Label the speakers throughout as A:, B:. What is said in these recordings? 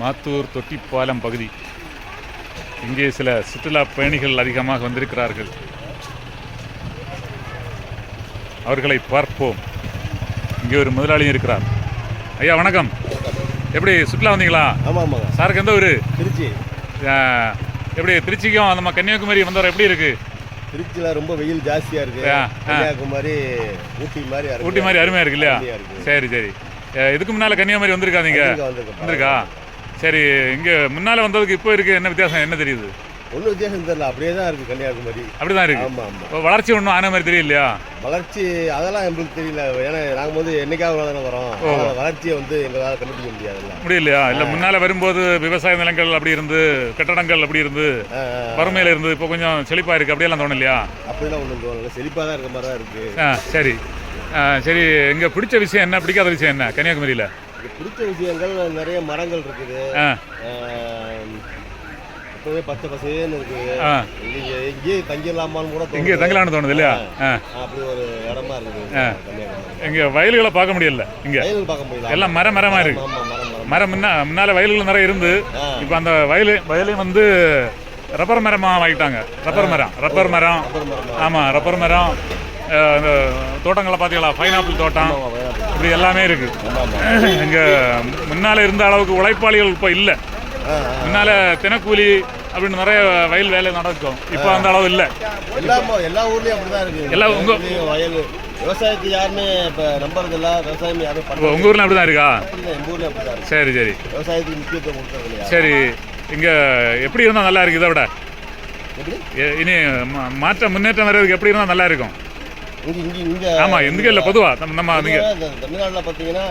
A: மாத்தூர் தொட்டிப்பாலம் பகுதி. இங்கே சில சுற்றுலா பயணிகள் அதிகமாக வந்திருக்கிறார்கள். அவர்களை பார்ப்போம். இங்கே ஒரு முதலாளி இருக்கிறார். ஐயா வணக்கம். எப்படி சுற்றுலா வந்தீங்களா?
B: ஆமாம் ஆமாங்க
A: சாருக்கு எந்த ஊர்?
B: திருச்சி.
A: எப்படி திருச்சிக்கும் நம்ம கன்னியாகுமரி வந்தவர் எப்படி இருக்கு?
B: திருச்சியில் ரொம்ப வெயில் ஜாஸ்தியாக இருக்கு. கன்னியாகுமரி ஊட்டி மாதிரி
A: ஊட்டி மாதிரி அருமையா இருக்கு இல்லையா. சரி சரி. இதுக்கு முன்னால கன்னியாகுமரி வந்திருக்காதீங்க. வந்திருக்கா? சரி இங்க முன்னால வந்ததுக்கு இப்போ இருக்கு என்ன வித்தியாசம் என்ன தெரியுது?
B: ஒன்றும் வித்தியாசம் தெரியல. அப்படியே தான் இருக்கு கன்னியாகுமரி.
A: அப்படிதான் இருக்கு.
B: ஆமாம் ஆமாம்
A: இப்போ வளர்ச்சி ஒன்றும் ஆன மாதிரி தெரியலையா?
B: வளர்ச்சி அதெல்லாம் எங்களுக்கு தெரியல. ஏன்னா நாங்கள் வந்து என்னைக்காவது தானே வரோம்? வளர்ச்சியை வந்து எங்களால் கண்டுபிடிக்க முடியாதுல்ல
A: முடியலையா? இல்ல முன்னால வரும்போது விவசாய நிலங்கள் அப்படி இருந்து கட்டடங்கள் அப்படி இருந்து. வறுமையில இருந்து இப்போ கொஞ்சம் செழிப்பா இருக்கு. அப்படியெல்லாம் தோணலையா?
B: அப்படிலாம் ஒன்றும் தோணல. செழிப்பாக தான் இருக்க மாதிரி தான் இருக்கு.
A: ஆ சரி. சரி இங்க பிடிச்ச விஷயம் என்ன? பிடிக்காத விஷயம் என்ன? கன்னியாகுமரியில?
B: இங்க பிடிச்ச விஷயங்கள் நிறைய மரங்கள் இருக்குது. எப்பவுமே பச்சை பசேன்னு இருக்கு
A: ஆ.
B: இங்கே தங்கிடலாமான்னு கூட
A: இங்கே
B: தோணுது.
A: தங்கலான்னு தோணுது இல்லையா?
B: அப்படி ஒரு இடமா இருக்குது.
A: இங்க வயல்களை பார்க்க முடியல இங்க.
B: வயல் பார்க்க முடியல.
A: எல்லாம் மர மரமா இருக்கு.
B: ஆமா மரம்
A: முன்ன முன்னால வயல்கள் நிறைய இருந்து. இப்போ அந்த வயல் வயலையும் வந்து ரப்பர் மரமா ஆகிட்டாங்க ரப்பர் மரம் ரப்பர் மரம்.
B: அப்புறம் மரம்.
A: ஆமா ரப்பர் மரம். இந்த தோட்டங்களை பார்த்தீங்களா? பைனாப்பிள் தோட்டம். இப்படி எல்லாமே இருக்கு.
B: ஆமா, ஆமா.
A: இங்க முன்னால இருந்த அளவுக்கு உழைப்பாளிகள் இப்போ இல்லை. முன்னால தினக்கூலி அப்படின்னு நிறைய வயல் வேலை நடக்கும். இப்போ அந்த அளவு இல்லை.
B: எல்லா ஊர்லயும் இருக்கு.
A: எல்லா உங்க-
B: ஊர்லயும் வயல். விவசாயத்தை யாருமே இப்ப நம்புறது இல்ல. விவசாயம் யாரும்
A: இப்போ
B: பண்றது
A: உங்க ஊர்ல அப்படிதான் இருக்கா?
B: அப்படிதான் எங்க ஊர்ல
A: சரி சரி.
B: விவசாயத்துக்கு முக்கியத்துவம் இல்லையா?
A: சரி. இங்க எப்படி இருந்தா நல்லா இருக்கு இதை விட? இனி மாற்றம் முன்னேற்றம் வர்றதுக்கு எப்படி இருந்தா நல்லா இருக்கும்?
B: இங்க இங்க இங்க.
A: ஆமா எதுக்கு இல்லை பொதுவா? நம்ம நம்ம
B: இந்த தமிழ்நாட்டுல பாத்தீங்கன்னா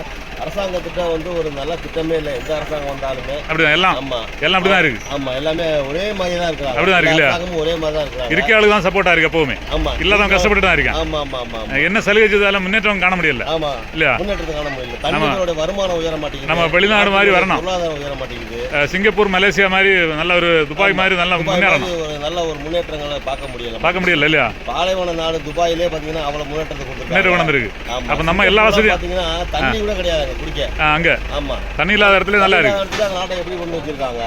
B: அரசாங்க திட்டம் வந்து ஒரு நல்ல திட்டமே இல்லை. எந்த அரசாங்கம் வந்தாலுமே.
A: அப்படிதான் எல்லாம்.
B: ஆமா.
A: எல்லாம் அப்படிதான் இருக்கு.
B: ஆமா எல்லாமே ஒரே மாதிரி தான் இருக்காங்க
A: அப்படிதான் இருக்கு இல்லையா?
B: அரசாங்கமும் ஒரே மாதிரி தான் இருக்காங்க
A: இருக்க ஆளுக்கு தான் சப்போர்ட்டா இருக்கு எப்பவுமே.
B: ஆமா.
A: இல்லாதவன் கஷ்டப்பட்டு தான் இருக்கேன்
B: ஆமா ஆமா ஆமா ஆமா.
A: என்ன சலுகை செய்தாலும் முன்னேற்றம் காண முடியல.
B: ஆமா.
A: இல்லையா?
B: முன்னேற்றத்தை காண முடியல. தனிநபரோட வருமானம் உயர மாட்டேங்குது.
A: நம்ம வெளிநாடு மாதிரி வரணும்.
B: பொருளாதாரம் உயர மாட்டேங்குது.
A: சிங்கப்பூர் மலேசியா மாதிரி நல்ல ஒரு துபாய் மாதிரி நல்ல முன்னேறணும்.
B: நல்ல ஒரு முன்னேற்றங்களை பார்க்க முடியல.
A: பார்க்க முடியல இல்லையா?
B: பாலைவன நாடு துபாயிலே பாத்தீங்கன்னா அவ்வளவு முன்னேற்றத்தை கொடுத்துருக்காங்க.
A: வந்திருக்கு
B: ஆமா.
A: அப்ப நம்ம எல்லா வசதியும்
B: பாத்தீங்கன்னா தண்ணி கூட கிடையாது குடிக்க.
A: அங்க.
B: ஆமா.
A: தண்ணி இல்லாத இடத்துல நல்லா இருக்கு.
B: நாட்டை எப்படி கொண்டு வச்சிருக்காங்க?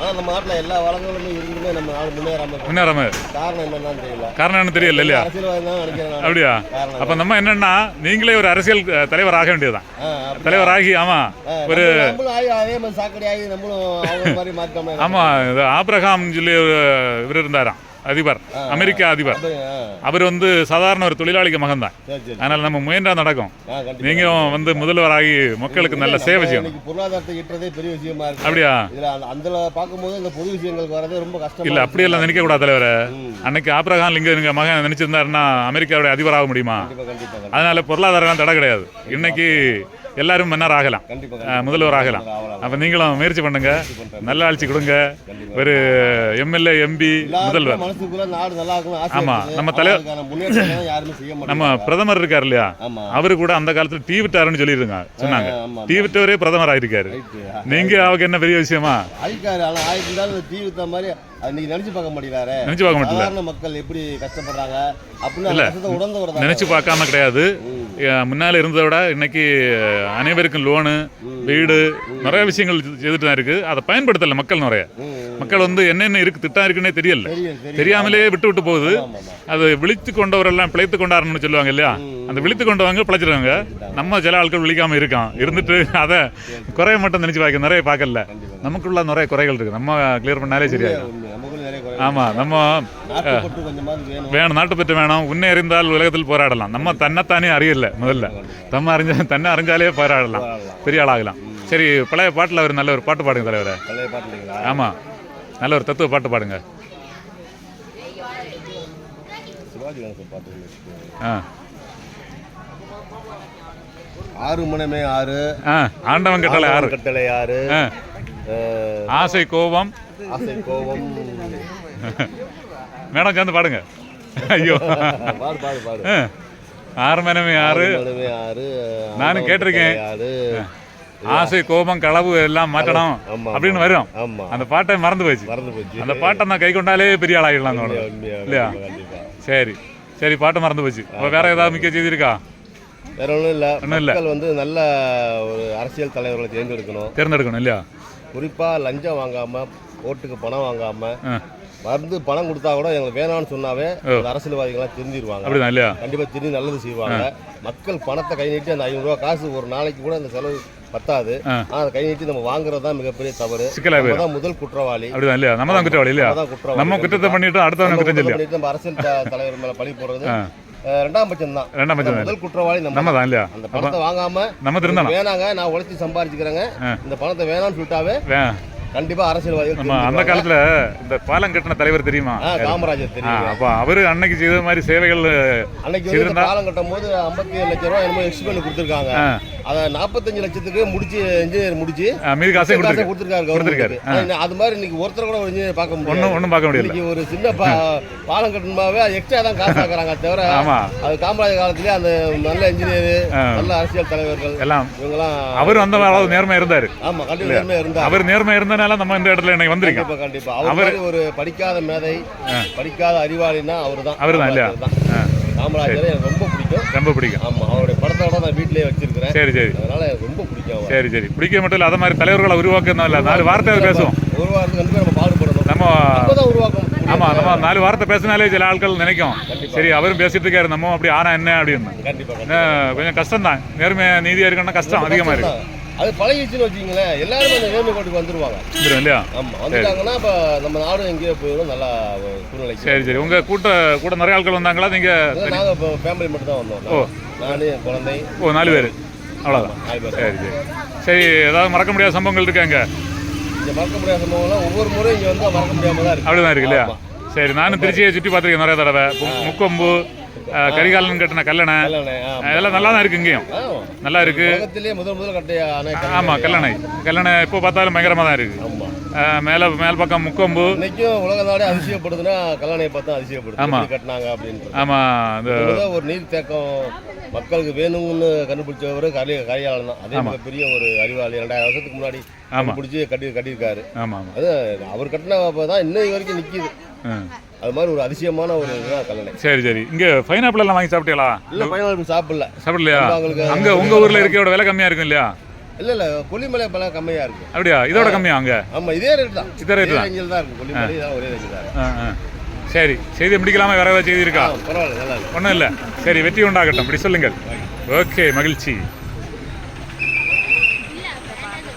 B: ஆனா நம்ம நாட்டுல எல்லா வளங்களுமே இருந்துமே நம்ம நாடு முன்னேறாம இருக்கு.
A: முன்னேறாம
B: காரணம் என்னன்னு தெரியல.
A: காரணம் என்ன தெரியல இல்லையா?
B: அரசியல்வாதி.
A: அப்படியா? அப்ப நம்ம என்னன்னா நீங்களே ஒரு அரசியல் தலைவர் ஆக வேண்டியதுதான். தலைவர் ஆகி ஆமா. ஒரு
B: அதே மாதிரி சாக்கடை ஆகி நம்மளும் மாதிரி
A: ஆமா இது ஆப்ரஹாம் சொல்லி இவர் இருந்தாராம். அதிபர் அமெரிக்க அதிபர். அவர் வந்து சாதாரண ஒரு தொழிலாளிக்கு மகன் தான் அதனால நம்ம முயன்றா நடக்கும்.
B: ஆ, கண்டிப்பா.
A: நீங்க வந்து முதல்வராகி மக்களுக்கு நல்ல சேவை செய்யணும்.
B: பொருளாதாரத்தை ஈட்டுறதே பெரிய விஷயமா இருக்கு.
A: அப்படியா?
B: அந்த அதுல பார்க்கும்போது இந்த பொது விஷயங்களுக்கு வரதே ரொம்ப கஷ்டம்
A: இல்ல அப்படியெல்லாம் நினைக்க கூடாது தலைவர. அன்னைக்கு ஆப்ரஹாம் லிங்க மகன் நினைச்சிருந்தாருன்னா அமெரிக்காவுடைய அதிபராக முடியுமா. அதனால பொருளாதாரம் தடை கிடையாது. இன்னைக்கு எல்லாரும் மன்னர் ஆகலாம். முதல்வர் ஆகலாம். அப்ப நீங்களும் முயற்சி பண்ணுங்க. நல்ல ஆட்சி கொடுங்க. ஒரு எம்எல்ஏ எம்பி முதல்வர்.
B: மனசுக்குள்ள நாடு நல்லா இருக்கணும் ஆசை
A: ஆமா,
B: இருக்குது.
A: நம்ம
B: ஆனா
A: தலை-
B: அதுக்கான முன்னேற்றத்தை யாருமே செய்ய
A: நம்ம பிரதமர் இருக்கார் இல்லையா? அவரு கூட அந்த காலத்துல டீ விட்டாருன்னு சொல்லியிருந்தாங்க சொன்னாங்க. டீ விட்டவரே பிரதமர் ஆயிருக்காரு. நீங்க அவருக்கு என்ன பெரிய விஷயமா?
B: தீ வித்த மாதிரி நினைச்சு பார்க்க மாட்டேங்கிறாரு.
A: நினைச்சு பார்க்க
B: சாதாரண மக்கள் எப்படி கஷ்டப்படுறாங்க? அப்படின்னு
A: நினைச்சு பார்க்காம கிடையாது. முன்னால இருந்ததை விட இன்னைக்கு அனைவருக்கும் லோனு வீடு நிறைய விஷயங்கள் செய்துட்டு தான் இருக்கு. அதை பயன்படுத்தல மக்கள் நிறைய. மக்கள் வந்து என்னென்ன இருக்கு திட்டம் இருக்குன்னே தெரியல.
B: தெரியும் தெரியும்.
A: தெரியாமலே விட்டு விட்டு போகுது. அது விழித்து கொண்டவரெல்லாம் பிழைத்து கொண்டாருன்னு சொல்லுவாங்க இல்லையா? அந்த விழித்து கொண்டவங்க பிழைச்சிருவாங்க. நம்ம சில ஆட்கள் விழிக்காம இருக்கோம் இருந்துட்டு அதை குறைய மட்டும் நினைச்சு பார்க்க நிறைய பார்க்கல. நமக்குள்ள நிறைய குறைகள் இருக்கு. நம்ம கிளியர் பண்ணாலே சரியாயிடும்.
B: உண்மை. நமக்குள்ள நிறைய குறை
A: ஆமா நம்ம
B: வேணும்.
A: நாட்டுப்பற்று வேணும். உன்னை அறிந்தால் உலகத்தில் போராடலாம். நம்ம தன்னைத்தானே அறியல முதல்ல. தம்ம அறிஞ்ச தன்னை அறிஞ்சாலே போராடலாம். பெரிய ஆளாகலாம். சரி பழைய பாட்டில் ஒரு நல்ல ஒரு பாட்டு பாடுங்க தலைவரை.
B: பழைய பாட்டு இல்லைங்களா
A: ஆமா. நல்ல ஒரு தத்துவ பாட்டு பாடுங்க. ஆ.
B: ஆறு மனமே ஆறு.
A: ஆண்டவன் கட்டளை ஆறு.
B: கட்டளை ஆறு.
A: ஆசை கோபம்.
B: ஆசை கோபம்.
A: மேடம் சேர்ந்து பாடுங்க. ஐயோ.
B: பாடு பாடு பாடு.
A: ஆறு மனமே ஆறு. நானும் கேட்டிருக்கேன். ஆசை கோபம் களவு எல்லாம் மாற்றணும் அப்படின்னு வரும். அந்த பாட்டை மறந்து போச்சு
B: மறந்து போச்சு
A: அந்த பாட்டை நான் கை கொண்டாலே பெரிய ஆளாகிடலாம் இல்லையா? சரி. சரி பாட்டு மறந்து போச்சு. இப்போ வேற ஏதாவது மிக்க செய்தி இருக்கா?
B: வேற ஒன்றும் இல்லை.
A: இல்ல.
B: மக்கள் வந்து நல்ல ஒரு அரசியல் தலைவர்களை தேர்ந்தெடுக்கணும்.
A: தேர்ந்தெடுக்கணும் இல்லையா?
B: குறிப்பாக லஞ்சம் வாங்காமல் ஓட்டுக்கு பணம் வாங்காமல் மருந்து பணம் கொடுத்தா கூட எங்களுக்கு வேணாம்னு சொன்னாவே அரசியல்வாதிகள்லாம் திருந்திடுவாங்க
A: அப்படிதான் இல்லையா?
B: கண்டிப்பாக திரும்பி நல்லது செய்வாங்க. மக்கள் பணத்தை கை நீட்டி அந்த ஐநூறுரூவா காசு ஒரு நாளைக்கு கூட அந்த செலவு பத்தாது. அதை கை நீட்டி நம்ம வாங்குறது தான் மிகப்பெரிய தவறு. தான் முதல் குற்றவாளி.
A: அப்படிதான் இல்லையா? நம்ம தான் குற்றவாளி இல்லையா?
B: குற்றவாளி.
A: நம்ம குற்றத்தை பண்ணிட்டு அடுத்தவங்க
B: நம்ம
A: குற்றம்
B: பண்ணிட்டு நம்ம அரசியல் தலைவர் மேல பழி போடுறது. ரெண்டாம் பட்சம் தான்
A: ரெண்டாம் பட்சம்
B: முதல் குற்றவாளி நம்ம
A: தான் இல்லையா?
B: அந்த பணத்தை வாங்காம
A: நம்ம திருந்தணும்
B: வேணாங்க நான் உழைச்சி சம்பாதிச்சுக்கிறேங்க
A: ஆ.
B: இந்த பணத்தை வேணாம்னு சொல்லிட்டாவே கண்டிப்பா அரசியல்வாதிகள்
A: நம்ம அந்த. காலத்துல இந்த பாலம் கட்டின தலைவர் தெரியுமா?
B: காமராஜர் தெரியும்.
A: அப்ப அவரு அன்னைக்கு செய்த மாதிரி சேவைகள்
B: அன்னைக்கு பாலம் கட்டும் போது ஐம்பத்தி ஏழு லட்சம் ரூபாய் என்னமோ எக்ஸ்பெண்ட் கொடுத்துருக்காங்க. அதை நாற்பத்தஞ்சு லட்சத்துக்கு முடிச்சு இன்ஜினியர் முடிச்சு
A: மீதி
B: காசை
A: கொடுத்துருக்கு
B: கொடுத்துருக்காரு.
A: கொடுத்திருக்காரு.
B: அது மாதிரி இன்னைக்கு ஒருத்தர் கூட ஒரு இன்ஜினியர் பார்க்க முடியாது.
A: ஒன்றும் ஒன்றும் பார்க்க முடியல.
B: இன்னைக்கு ஒரு சின்ன பா- பாலம் கட்டணுமாவே எக்ஸ்ட்ரா தான் காசு ஆக்குறாங்க. தவிர
A: ஆமா.
B: அது காமராஜர் காலத்திலே அந்த நல்ல இன்ஜினியர். நல்ல அரசியல் தலைவர்கள்
A: எல்லாம்.
B: இவங்கெல்லாம்
A: அவர் அந்த அளவு நேர்மை இருந்தாரு.
B: ஆமா கண்டிப்பா நேர்மையா இருந்தா
A: அவர் நேர்மை இருந்தனால நம்ம இந்த இடத்துல இன்னைக்கு வந்திருக்கோம்.
B: கண்டிப்பா கண்டிப்பா. அவர் ஒரு படிக்காத மேதை படிக்காத அறிவாளினா அவர்தான்.
A: அவர்தான் இல்லையா?
B: காமராஜர் தான். காமராஜரை எனக்கு ரொம்ப பிடிக்கும்.
A: ரொம்ப பிடிக்கும்.
B: ஆமா அவருடைய படத்தோட நான் வீட்லயே வச்சிருக்கிறேன்.
A: சரி சரி.
B: அதனால எனக்கு ரொம்ப பிடிக்கும்
A: சரி சரி. பிடிக்க மட்டும் இல்லை அத மாதிரி தலைவர்களை உருவாக்கணும் இல்லை. நாலு வார்த்தை பேசுவோம்.
B: உருவாக்குறதுக்கு கண்டிப்பா நம்ம பாடுபடணும்.
A: நம்ம
B: அப்பதான் உருவாக்க முடியும்
A: ஆமா நம்ம நாலு வார்த்தை பேசினாலே சில ஆட்கள் நினைக்கும். சரி அவரும் பேசிட்டு இருக்காரு நம்ம அப்படி ஆனா என்ன அப்படின்னு. கொஞ்சம் கஷ்டம் தான் நேர்மை நீதியா இருக்கணும்னா கஷ்டம் அதிகமா இருக்கு.
B: அது பழகிச்சுன்னு வச்சுங்களேன் எல்லாருமே அந்த நேர்மை கோட்டுக்கு வந்துருவாங்க
A: இல்லையா?
B: ஆமா வந்துட்டாங்கன்னா இப்ப நம்ம நாடும் எங்கேயோ போயிடும் நல்லா ஒரு சூழ்நிலைக்கு
A: சரி சரி. உங்க கூட்ட கூட நிறைய ஆட்கள் வந்தாங்களா? நீங்க
B: இல்ல, நாங்க இப்போ ஃபேமிலி மட்டும் தான் வந்தோம்.
A: ஓ.
B: நானு என் குழந்தை.
A: ஓ நாலு பேர். அவ்வளோதான்
B: நாலு பேர்.
A: சரி சரி. சரி ஏதாவது மறக்க முடியாத சம்பவங்கள் இருக்காங்க
B: இங்க மறக்க முடியாத சம்பவம்லாம் ஒவ்வொரு முறையும் இங்க வந்து மறக்க முடியாம தான் இருக்கு.
A: அப்படிதான் இருக்கு இல்லையா. சரி நானும் திருச்சியை சுற்றி பார்த்துருக்கேன் நிறைய தடவை. முக்கொம்பு கரிகாலன் கட்டின கல்லணை. இதெல்லாம் நல்லா தான் இருக்கு இங்கேயும். நல்லா இருக்கு.
B: முதல் முதல் கட்டிய அணை
A: ஆமா கல்லணை. கல்லணை இப்போ பார்த்தாலும் பயங்கரமா தான் இருக்கு மேல மேல் பக்கம் முக்கொம்பு.
B: இன்னைக்கும் உலக நாடே அதிசயப்படுதுன்னா கல்லணையை பார்த்தா அதிசயப்படுது.
A: ஆமா.
B: கட்டினாங்க அப்படின்னு
A: ஆமா இந்த
B: ஒரு நீர் தேக்கம் மக்களுக்கு வேணும்னு கண்டுபிடிச்சவர் கரி கரியாளன் தான். அதே மிகப்பெரிய ஒரு அறிவாளி. ரெண்டாயிரம் வருஷத்துக்கு முன்னாடி. கண்டுபிடிச்சி கட்டி கட்டியிருக்காரு.
A: ஆமா
B: அது அவர் கட்டின தான் இன்னைக்கு வரைக்கும் நிக்குது. அது மாதிரி ஒரு அதிசயமான ஒரு இதுதான் கல்லணை.
A: சரி சரி. இங்க பைனாப்பிள் எல்லாம் வாங்கி சாப்பிட்டீங்களா?
B: இல்ல பையன் சாப்பிடல.
A: சாப்பிடலையா?
B: அவங்களுக்கு
A: அங்க உங்க ஊர்ல இருக்கையோட விலை கம்மியா இருக்கும் இல்லையா?
B: இல்ல இல்ல. கொல்லிமலை பழம் கம்மியா இருக்கு.
A: அப்படியா? இதோட கம்மியா அங்க?
B: ஆமா இதே ரேட் தான்.
A: இதே rate தான்.
B: தான் இருக்கு. கொல்லிமலை இதெல்லாம் ஒரே ரேஞ்சில் தான்.
A: சரி. செய்தி முடிக்கலாமா? வேற ஏதாவது செய்தி இருக்கா?
B: பரவாயில்ல நல்லா
A: ஒன்றும் இல்லை. சரி வெற்றி உண்டாகட்டும். அப்படி சொல்லுங்கள். ஓகே மகிழ்ச்சி.